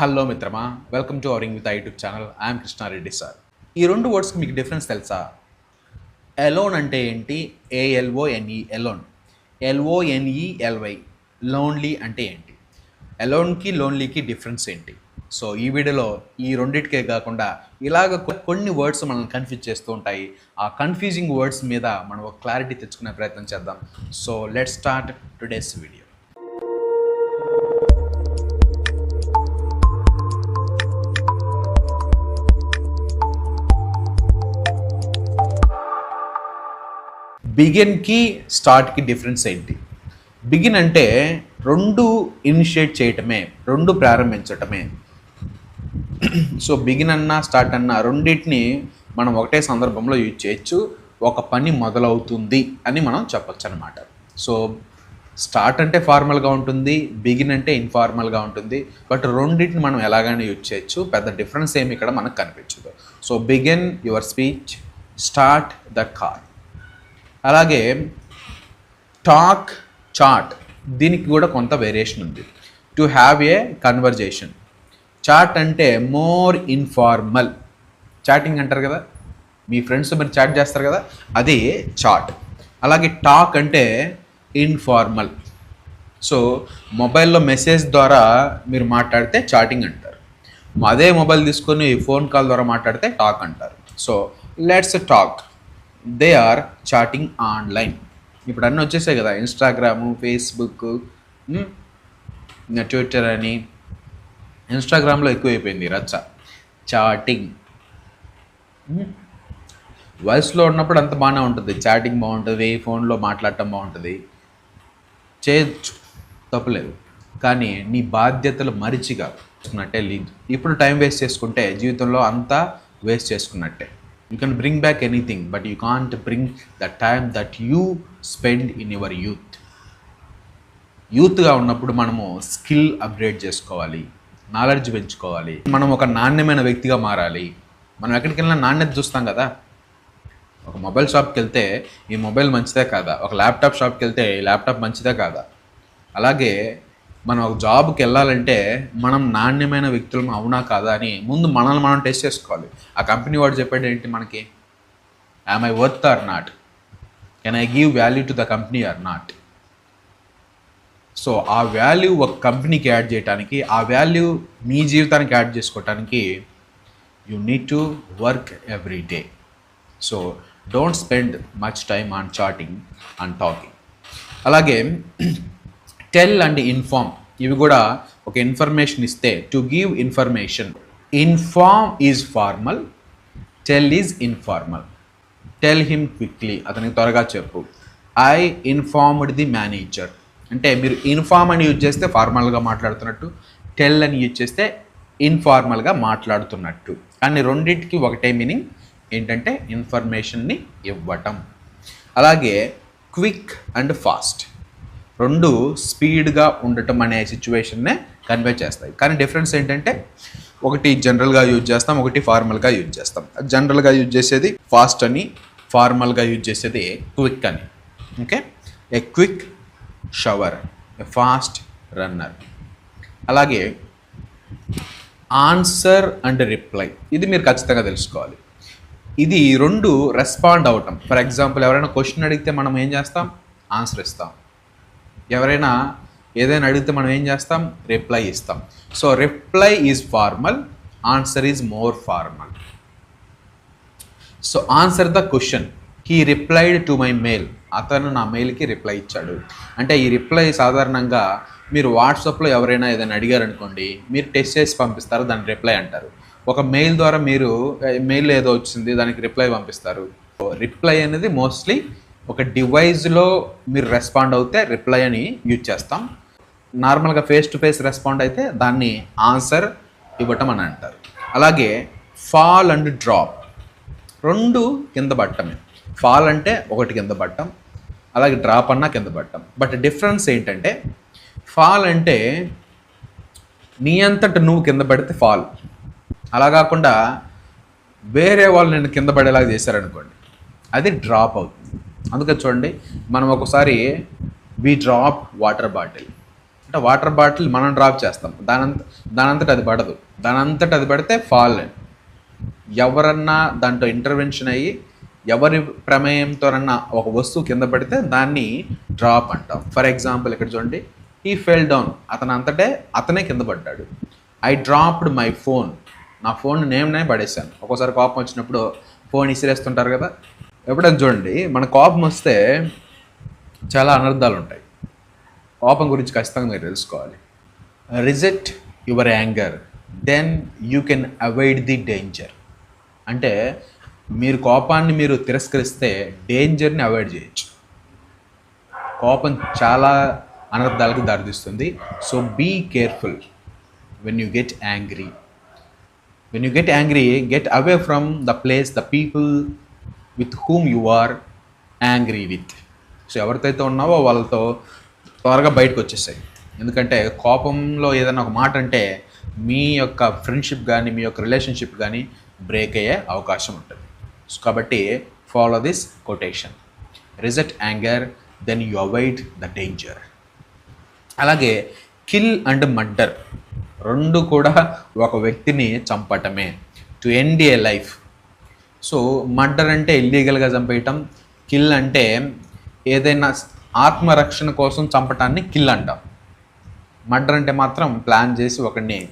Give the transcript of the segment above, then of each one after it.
Hello మిత్రమా. Welcome to అవరింగ్ with YouTube channel I'm Krishna Reddy sir ఈ రెండు వర్డ్స్కి మీకు డిఫరెన్స్ తెలుసా? ఎలోన్ అంటే ఏంటి? ఏఎల్ఓఎన్ఈ ఎలోన్ ఎల్ఓఎన్ఈఎల్వై లోన్లీ అంటే ఏంటి? ఎలోన్కి లోన్లీకి డిఫరెన్స్ ఏంటి? సో ఈ వీడియోలో ఈ రెండింటికే కాకుండా ఇలాగ కొన్ని వర్డ్స్ మనల్ని కన్ఫ్యూజ్ చేస్తూ ఉంటాయి. ఆ కన్ఫ్యూజింగ్ వర్డ్స్ మీద మనం ఒక క్లారిటీ తెచ్చుకునే ప్రయత్నం చేద్దాం. So let start today's video బిగిన్కి స్టార్ట్కి డిఫరెన్స్ ఏంటి? బిగిన్ అంటే రెండు ఇనిషియేట్ చేయటమే రెండు ప్రారంభించటమే. సో బిగిన్ అన్నా స్టార్ట్ అన్నా రెండింటిని మనం ఒకటే సందర్భంలో యూజ్ చేయొచ్చు. ఒక పని మొదలవుతుంది అని మనం చెప్పచ్చు అనమాట సో స్టార్ట్ అంటే ఫార్మల్గా ఉంటుంది బిగిన్ అంటే ఇన్ఫార్మల్గా ఉంటుంది. బట్ రెండింటిని మనం ఎలాగైనా యూజ్ చేయొచ్చు. పెద్ద డిఫరెన్స్ ఏమి ఇక్కడ మనకు కనిపించదు. So begin your speech start the car. అలాగే టాక్ చాట్ దీనికి కూడా కొంత వేరియేషన్ ఉంది. To have a conversation chat అంటే మోర్ ఇన్ఫార్మల్ చాటింగ్ అంటారు కదా? మీ ఫ్రెండ్స్ మీరు చాట్ చేస్తారు కదా? అది చాట్. అలాగే టాక్ అంటే ఇన్ఫార్మల్ సో మొబైల్లో మెసేజ్ ద్వారా మీరు మాట్లాడితే చాటింగ్ అంటారు. అదే మొబైల్ తీసుకొని ఫోన్ కాల్ ద్వారా మాట్లాడితే టాక్ అంటారు. So let's talk they are chatting online ఇప్పుడు అన్నీ వచ్చేసాయి కదా. ఇన్స్టాగ్రాము ఫేస్బుక్ ట్విట్టర్ అని. ఇన్స్టాగ్రామ్లో ఎక్కువైపోయింది రచ్చ. చాటింగ్ వయసులో ఉన్నప్పుడు అంత బాగానే ఉంటుంది. చాటింగ్ బాగుంటుంది. ఫోన్లో మాట్లాడటం బాగుంటుంది. చేయొచ్చు. తప్పలేదు. కానీ నీ బాధ్యతలు మరిచిగా చేసుకున్నట్టే లేదు. ఇప్పుడు టైం వేస్ట్ చేసుకుంటే జీవితంలో అంతా waste చేసుకున్నట్టే. You can bring back anything but you can't bring the time that you spend in your youth యూత్గా ఉన్నప్పుడు మనము స్కిల్ అప్గ్రేడ్ చేసుకోవాలి నాలెడ్జ్ పెంచుకోవాలి. మనం ఒక నాణ్యమైన వ్యక్తిగా మారాలి. మనం ఎక్కడికి వెళ్ళినా నాణ్యత చూస్తాం కదా. ఒక మొబైల్ షాప్కి వెళ్తే ఈ మొబైల్ మంచిదే కాదా? ఒక ల్యాప్టాప్ షాప్కి వెళ్తే ఈ ల్యాప్టాప్ మంచిదే కాదా? అలాగే మనం ఒక జాబ్కి వెళ్ళాలంటే మనం నాణ్యమైన వ్యక్తులం అవునా కాదా అని ముందు మనల్ని మనం టెస్ట్ చేసుకోవాలి. ఆ కంపెనీ వాడు చెప్పాడు ఏంటి మనకి? Am I worth or not can I give value to the company or not so ఆ వాల్యూ ఒక కంపెనీకి యాడ్ చేయడానికి ఆ వాల్యూ మీ జీవితానికి యాడ్ చేసుకోవటానికి you need to work every day so don't spend much time on chatting and talking అలాగే tell and inform ఇవి కూడా ఒక ఇన్ఫర్మేషన్ ఇస్తే to give information inform is formal tell is informal tell him quickly అతనికి త్వరగా చెప్పు. I informed the manager అంటే మీరు ఇన్ఫార్మ్ అని యూజ్ చేస్తే ఫార్మల్గా మాట్లాడుతున్నట్టు టెల్ అని యూజ్ చేస్తే ఇన్ఫార్మల్గా మాట్లాడుతున్నట్టు. కానీ రెండింటికి ఒకటే మీనింగ్ ఏంటంటే ఇన్ఫర్మేషన్ని ఇవ్వటం. అలాగే క్విక్ అండ్ ఫాస్ట్ రెండు స్పీడ్గా ఉండటం అనే సిచ్యువేషన్నే కన్వే చేస్తాయి. కానీ డిఫరెన్స్ ఏంటంటే ఒకటి జనరల్గా యూజ్ చేస్తాం ఒకటి ఫార్మల్గా యూజ్ చేస్తాం. జనరల్గా యూజ్ చేసేది ఫాస్ట్ అని ఫార్మల్గా యూజ్ చేసేది క్విక్ అని. Okay? A quick shower a fast runner. అలాగే ఆన్సర్ అండ్ రిప్లై. ఇది మీరు ఖచ్చితంగా తెలుసుకోవాలి. ఇది రెండు రెస్పాండ్ అవటం. ఫర్ ఎగ్జాంపుల్ ఎవరైనా క్వశ్చన్ అడిగితే మనం ఏం చేస్తాం? ఆన్సర్ ఇస్తాం. ఎవరైనా ఏదైనా అడిగితే మనం ఏం చేస్తాం? రిప్లై ఇస్తాం. So reply is formal answer is more formal so answer the question he replied to my mail అతను నా మెయిల్కి రిప్లై ఇచ్చాడు. అంటే ఈ రిప్లై సాధారణంగా మీరు వాట్సాప్లో ఎవరైనా ఏదైనా అడిగారనుకోండి మీరు టెస్ట్ చేసి పంపిస్తారు దాని రిప్లై అంటారు. ఒక మెయిల్ ద్వారా మీరు మెయిల్ ఏదో వచ్చింది దానికి రిప్లై పంపిస్తారు. రిప్లై అనేది మోస్ట్లీ ఒక డివైస్లో మీరు రెస్పాండ్ అవుతే రిప్లై అని యూజ్ చేస్తాం. నార్మల్గా ఫేస్ టు ఫేస్ రెస్పాండ్ అయితే దాన్ని ఆన్సర్ ఇవ్వటం అని అంటారు. అలాగే ఫాల్ అండ్ డ్రాప్ రెండు కింద పట్టమే ఫాల్ అంటే ఒకటి కింద పట్టం అలాగే డ్రాప్ అన్నా కింద పట్టం బట్ డిఫరెన్స్ ఏంటంటే ఫాల్ అంటే నీ అంతట నువ్వు కింద పడితే ఫాల్. అలా కాకుండా వేరే వాళ్ళు నేను కింద పడేలాగా చేశారనుకోండి అది డ్రాప్ అవుతుంది. అందుకే చూడండి మనం ఒకసారి వి డ్రాప్ వాటర్ బాటిల్ అంటే వాటర్ బాటిల్ మనం డ్రాప్ చేస్తాం. దానంత దానంతట అది పడదు. దానంతట అది పడితే ఫాల్ ఎవరన్నా దాంట్లో ఇంటర్వెన్షన్ అయ్యి ఎవరి ప్రమేయంతోనన్నా ఒక వస్తువు కింద పడితే దాన్ని డ్రాప్ అంటాం. ఫర్ ఎగ్జాంపుల్ ఇక్కడ చూడండి ఈ ఫెల్ డౌన్ అతను అంతటే అతనే కింద పడ్డాడు. ఐ డ్రాప్డ్ మై ఫోన్ నా ఫోన్ నేమ్నే పడేశాను. ఒక్కోసారి కోపం వచ్చినప్పుడు ఫోన్ ఇసిరేస్తుంటారు కదా ఎప్పుడైనా చూడండి. మన కోపం వస్తే చాలా అనర్థాలు ఉంటాయి. కోపం గురించి ఖచ్చితంగా మీరు తెలుసుకోవాలి. Reject your anger then you can avoid the danger అంటే మీరు కోపాన్ని మీరు తిరస్కరిస్తే డేంజర్ని అవాయిడ్ చేయొచ్చు. కోపం చాలా అనర్థాలకు దారితీస్తుంది. So be careful when you get angry when you get angry get away from the place the people with whom you are angry with. So ఎవరితో ఉన్నావో వాళ్ళతో త్వరగా బయటకు వచ్చేసాయి. ఎందుకంటే కోపంలో ఏదైనా ఒక మాట అంటే మీ యొక్క ఫ్రెండ్షిప్ కానీ మీ యొక్క రిలేషన్షిప్ కానీ బ్రేక్ అయ్యే అవకాశం ఉంటుంది. సో కాబట్టి follow this quotation reject anger then you avoid the danger అలాగే కిల్ అండ్ మర్డర్ రెండు కూడా ఒక వ్యక్తిని చంపటమే. To end a life so murder అంటే ఇల్లీగల్గా చంపేయటం కిల్ అంటే ఏదైనా ఆత్మరక్షణ కోసం చంపటాన్ని కిల్ అంటాం. మర్డర్ అంటే మాత్రం ప్లాన్ చేసి ఒకడిని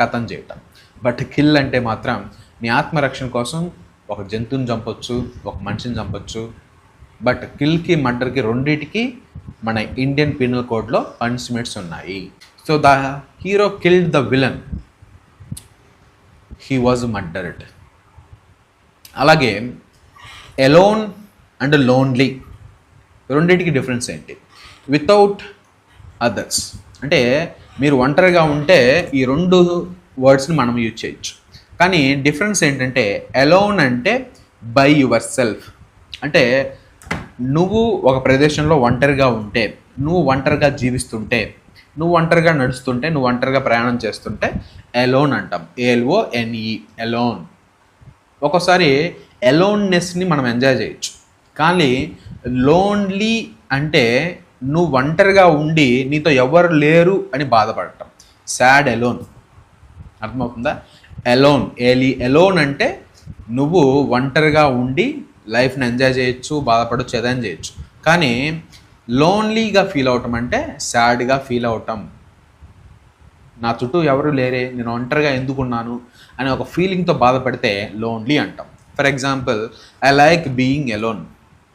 కథం చేయటం. బట్ కిల్ అంటే మాత్రం నీ ఆత్మరక్షణ కోసం ఒక జంతువుని చంపొచ్చు ఒక మనిషిని చంపొచ్చు. బట్ కిల్కి మర్డర్కి రెండింటికి మన ఇండియన్ పీనల్ కోడ్లో పనిష్మెంట్స్ ఉన్నాయి. So the hero killed the villain. He was murdered. అలాగే ఎలోన్ అండ్ లోన్లీ రెండింటికి డిఫరెన్స్ ఏంటి? వితౌట్ అదర్స్ అంటే మీరు ఒంటరిగా ఉంటే ఈ రెండు వర్డ్స్ని మనం యూజ్ చేయొచ్చు. కానీ డిఫరెన్స్ ఏంటంటే ఎలోన్ అంటే బై యువర్ సెల్ఫ్ అంటే నువ్వు ఒక ప్రదేశంలో ఒంటరిగా ఉంటే నువ్వు ఒంటరిగా జీవిస్తుంటే నువ్వు ఒంటరిగా నడుస్తుంటే నువ్వు ఒంటరిగా ప్రయాణం చేస్తుంటే ఎలోన్ అంటాం. ఏఎల్ఓ ఎన్ఈ ఎలోన్ ఒక్కోసారి ఎలోన్నెస్ని మనం ఎంజాయ్ చేయొచ్చు. కానీ లోన్లీ అంటే నువ్వు ఒంటరిగా ఉండి నీతో ఎవరు లేరు అని బాధపడటం. సాడ్ ఎలోన్ అర్థమవుతుందా? ఎలోన్ ఏలి ఎలోన్ అంటే నువ్వు ఒంటరిగా ఉండి లైఫ్ని ఎంజాయ్ చేయొచ్చు బాధపడచ్చు ఏదైనా చేయొచ్చు. కానీ లోన్లీగా ఫీల్ అవటం అంటే సాడ్గా ఫీల్ అవటం. నా చుట్టూ ఎవరు లేరే నేను ఒంటరిగా ఎందుకున్నాను అనే ఒక ఫీలింగ్తో బాధపడితే లోన్లీ అంటాం. For example I like being alone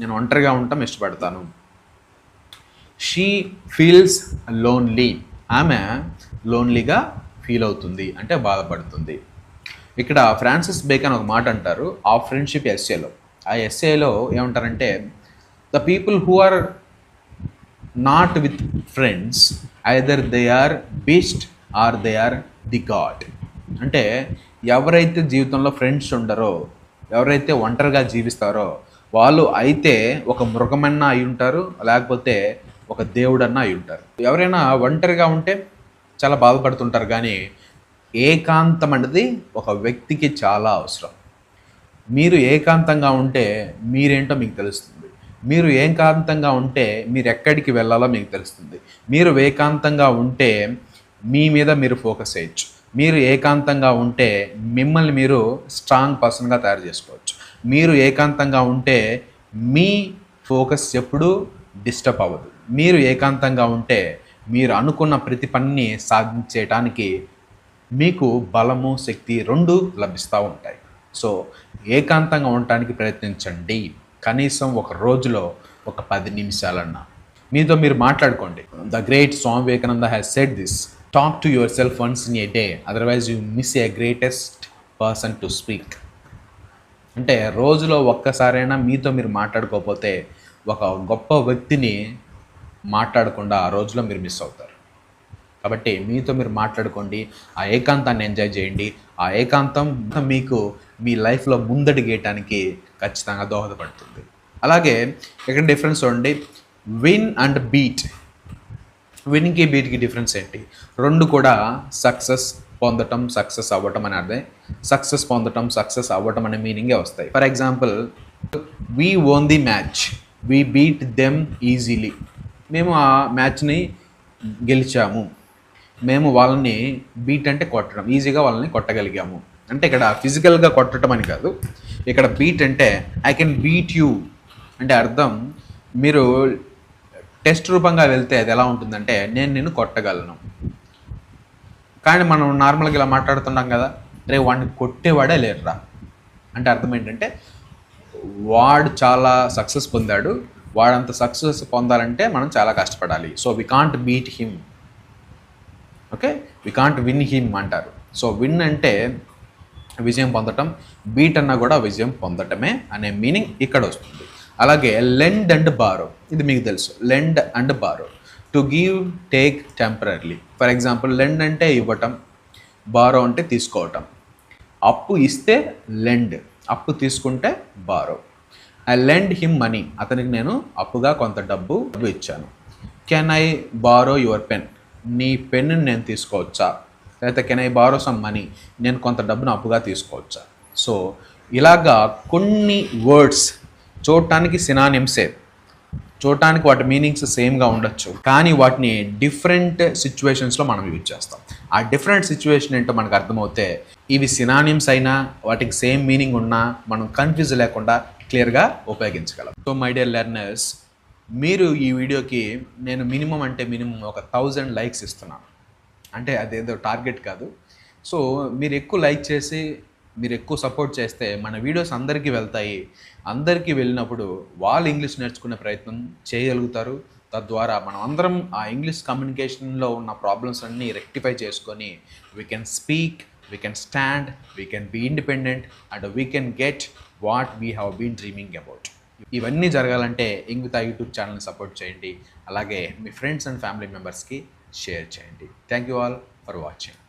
నేను ఒంటరిగా ఉండటం ఇష్టపడతాను. షీ ఫీల్స్ లోన్లీ ఆమె లోన్లీగా ఫీల్ అవుతుంది అంటే బాధపడుతుంది. ఇక్కడ ఫ్రాన్సిస్ బేకన్ ఒక మాట అంటారు ఆ ఫ్రెండ్షిప్ ఎస్ఏలో ఆ ఎస్ఏలో ఏమంటారంటే the people who are not with friends either they are beast or they are the god అంటే ఎవరైతే జీవితంలో ఫ్రెండ్స్ ఉండరో ఎవరైతే ఒంటరిగా జీవిస్తారో వాళ్ళు అయితే ఒక మృగమన్నా అయి ఉంటారు లేకపోతే ఒక దేవుడన్నా అయి ఉంటారు. ఎవరైనా ఒంటరిగా ఉంటే చాలా బాధపడుతుంటారు కానీ ఏకాంతం అనేది ఒక వ్యక్తికి చాలా అవసరం. మీరు ఏకాంతంగా ఉంటే మీరేంటో మీకు తెలుస్తుంది. మీరు ఏకాంతంగా ఉంటే మీరు ఎక్కడికి వెళ్ళాలో మీకు తెలుస్తుంది. మీరు ఏకాంతంగా ఉంటే మీ మీద మీరు ఫోకస్ చేయొచ్చు. మీరు ఏకాంతంగా ఉంటే మిమ్మల్ని మీరు స్ట్రాంగ్ పర్సన్గా తయారు చేసుకోవచ్చు. మీరు ఏకాంతంగా ఉంటే మీ ఫోకస్ ఎప్పుడూ డిస్టర్బ్ అవ్వదు. మీరు ఏకాంతంగా ఉంటే మీరు అనుకున్న ప్రతి పనిని సాధించేయటానికి మీకు బలము శక్తి రెండు లభిస్తూ ఉంటాయి. సో ఏకాంతంగా ఉండటానికి ప్రయత్నించండి. కనీసం ఒక రోజులో ఒక పది నిమిషాలన్నా. మీతో మీరు మాట్లాడుకోండి. The great Swami Vivekananda has said this. Talk to yourself once in a day otherwise you miss a greatest person to speak అంటే రోజులో ఒక్కసారైనా మీతో మీరు మాట్లాడుకోకపోతే ఒక గొప్ప వ్యక్తిని మాట్లాడకుండా ఆ రోజులో మీరు మిస్ అవుతారు. కాబట్టి మీతో మీరు మాట్లాడుకోండి ఆ ఏకాంతాన్ని ఎంజాయ్ చేయండి. ఆ ఏకాంతం మీకు మీ లైఫ్లో ముందడిగేయటానికి ఖచ్చితంగా దోహదపడుతుంది. అలాగే ఇక్కడ డిఫరెన్స్ చూడండి. విన్ అండ్ బీట్ విన్కి బీట్కి డిఫరెన్స్ ఏంటి? రెండు కూడా సక్సెస్ పొందటం సక్సెస్ అవ్వటం అని అర్థం. సక్సెస్ పొందటం సక్సెస్ అవ్వటం అనే మీనింగే వస్తాయి. For example we won the match we beat them easily మేము ఆ మ్యాచ్ని గెలిచాము. మేము వాళ్ళని బీట్ అంటే కొట్టడం. ఈజీగా వాళ్ళని కొట్టగలిగాము. అంటే ఇక్కడ ఫిజికల్గా కొట్టడం అని కాదు. ఇక్కడ బీట్ అంటే ఐ కెన్ బీట్ యూ అంటే అర్థం మీరు టెస్ట్ రూపంగా వెళ్తే అది ఎలా ఉంటుందంటే నేను నిన్ను కొట్టగలను. కానీ మనం నార్మల్గా ఇలా మాట్లాడుతున్నాం కదా రే వాడిని కొట్టేవాడే లేరురా. అంటే అర్థం ఏంటంటే వాడు చాలా సక్సెస్ పొందాడు. వాడంత సక్సెస్ పొందాలంటే మనం చాలా కష్టపడాలి. So we can't beat him okay we can't win him అంటారు. సో విన్ అంటే విజయం పొందటం బీట్ అన్నా కూడా విజయం పొందటమే అనే మీనింగ్ ఇక్కడ వస్తుంది. అలాగే లెండ్ అండ్ బారో ఇది మీకు తెలుసు. Lend and borrow to give take temporary for example lend అంటే ఇవ్వటం బారో అంటే తీసుకోవటం. అప్పు ఇస్తే లెండ్ అప్పు తీసుకుంటే borrow I lend him money అతనికి నేను అప్పుగా కొంత డబ్బు ఇచ్చాను. Can I borrow your pen నీ పెన్ను నేను తీసుకోవచ్చా? లేకపోతే can I borrow some money నేను కొంత డబ్బును అప్పుగా తీసుకోవచ్చా? సో ఇలాగా కొన్ని వర్డ్స్ చూడటానికి సినానిమ్సే చూడటానికి వాటి మీనింగ్స్ సేమ్గా ఉండొచ్చు. కానీ వాటిని డిఫరెంట్ సిచ్యువేషన్స్లో మనం యూజ్ చేస్తాం. ఆ డిఫరెంట్ సిచ్యువేషన్ ఏంటో మనకు అర్థమవుతే ఇవి సినానిమ్స్ అయినా వాటికి సేమ్ మీనింగ్ ఉన్నా మనం కన్ఫ్యూజ్ లేకుండా క్లియర్గా ఉపయోగించగలం. సో మై డియర్ లెర్నర్స్ మీరు ఈ వీడియోకి నేను మినిమం అంటే మినిమం ఒక థౌజండ్ లైక్స్ ఇస్తున్నాను. అంటే అదేదో టార్గెట్ కాదు. సో మీరు ఎక్కువ లైక్ చేసి మీరు ఎక్కువ సపోర్ట్ చేస్తే మన వీడియోస్ అందరికీ వెళ్తాయి. అందరికీ వెళ్ళినప్పుడు వాళ్ళు ఇంగ్లీష్ నేర్చుకునే ప్రయత్నం చేయగలుగుతారు. తద్వారా మనం అందరం ఆ ఇంగ్లీష్ కమ్యూనికేషన్లో ఉన్న ప్రాబ్లమ్స్ అన్నీ రెక్టిఫై చేసుకొని we can speak we can stand we can be independent and we can get what we have been dreaming about ఇవన్నీ జరగాలంటే ఇంగుతా యూట్యూబ్ ఛానల్ని సపోర్ట్ చేయండి. అలాగే మీ ఫ్రెండ్స్ అండ్ ఫ్యామిలీ మెంబర్స్కి షేర్ చేయండి. Thank you all for watching